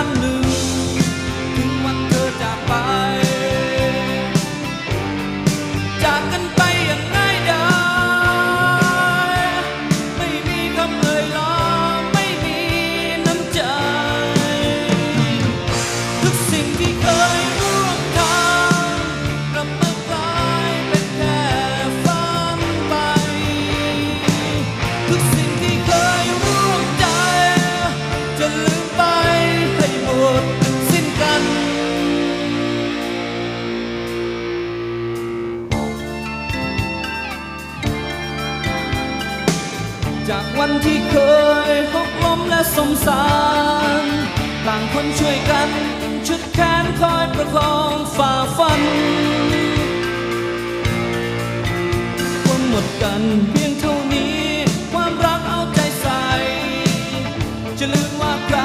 วันหนึ่ง ถึงวันเธอจากไป จากกันไปอย่างง่ายดายไม่มีคำเอ่ยลาไม่มีน้ำใจ ทุกสิ่งที่เคยร่วมทางกลับมากลายเป็นแค่ฝันไปทุก จากวันที่เคยหกล้มและสงสาร ต่างคนช่วยกัน ชุดแขนคอยประคองฝ่าฟันความหมดกันเพียงเท่านี้ ความรักเอาใจใส่ จะลืมว่าใคร